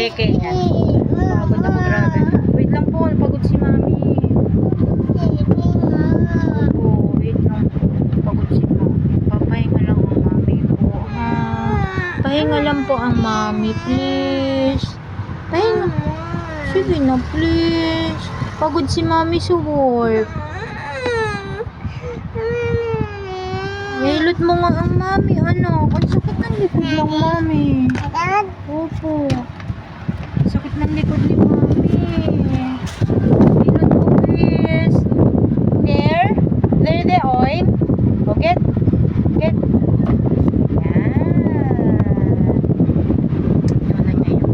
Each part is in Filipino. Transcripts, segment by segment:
Okay, yan. Pagod ako, grabe. Wait lang po, pagod si mami. Oo, wait. Pagod si mami. Papahinga lang po. Ha? Pahinga lang po ang mami, please. Pahinga. Sige na, please. Pagod si mami sa work. Nilot mo nga ang mami, ano? Ang sakit ng likod ng mami. Opo. Sakit ng likod ni mami. Nilot mo, please. There. There the oil. O, get. Get. Yan. Wala niya yun.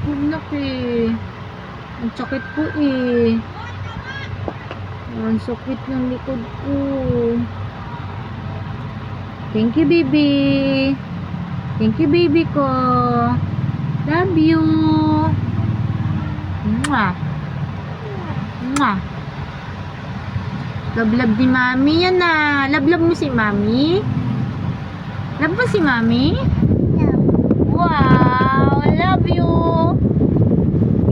Huwag eh. Ang sakit po eh. Ang sakit ng likod ko. Thank you, baby. Thank you, baby ko. Love you. Mwah. Mwah. Love-love ni mami yan na. Love-love mo si mami? Love mo si mami? Wow, I love you.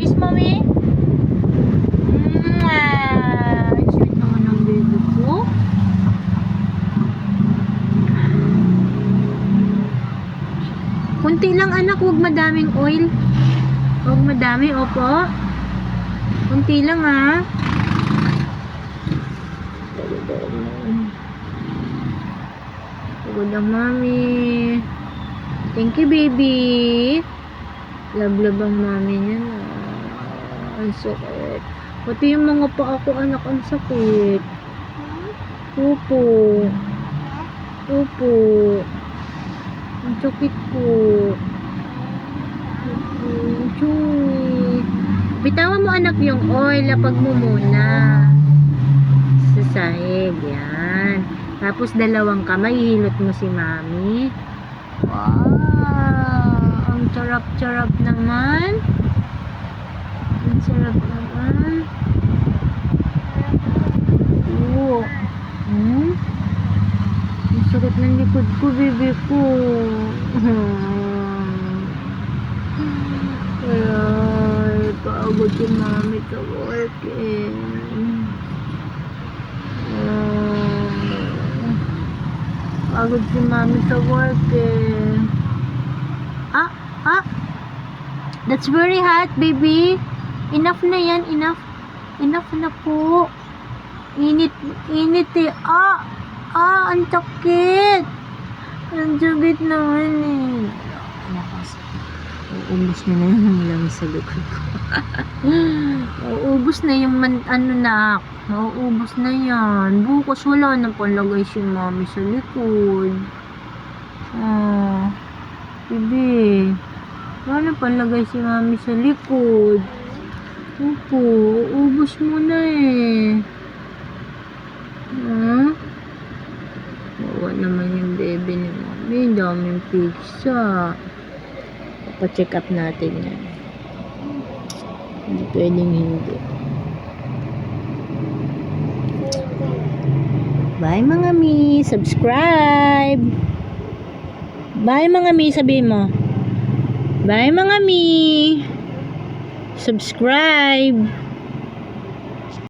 Kiss mommy. Mwah. Sweet naman ang baby ko. Kunti lang anak, huwag madaming oil. Huwag madami, opo. Kunti lang ha. Pagod ang mami. Thank you, baby. Love-love ang mami niya. Ang sakit. Pati yung mga paa ko, anak, ang sakit. Opo. Opo. Ang sakit po. Chuy. Bitawan mo anak yung oil. Lapag mo muna. Sa sahig. Yan. Tapos dalawang kamay. Hilot mo si mami. Wow! Ang charap-charap naman. Ang sarap naman. Oo. Hmm? Ang sakit ng likod ko, bebe ko. Ay, pagod si mami sa work eh. Ah. Pagod si mami sa work eh. Ah, ah. That's very hot, baby. Enough na yan, enough. Enough na po. Init, init eh. Ah, ah, ang sakit. Ang sakit naman eh. Nakas. Uubos na na yung lang sa likod ko. Uubos na yung man, ano na. Mauubos na yan. Bukas wala na palagay si mami sa likod. Ah, bibi. Wala na palagay si mami sa likod. Opo, ubos mo na eh. Ha? Bawa naman yung baby ni mami. Ang daming pizza. Pacheck up natin yan. Hindi pwedeng hindi. Bye mga mi. Subscribe. Bye mga mi. Sabihin mo. Bye mga mi. Subscribe.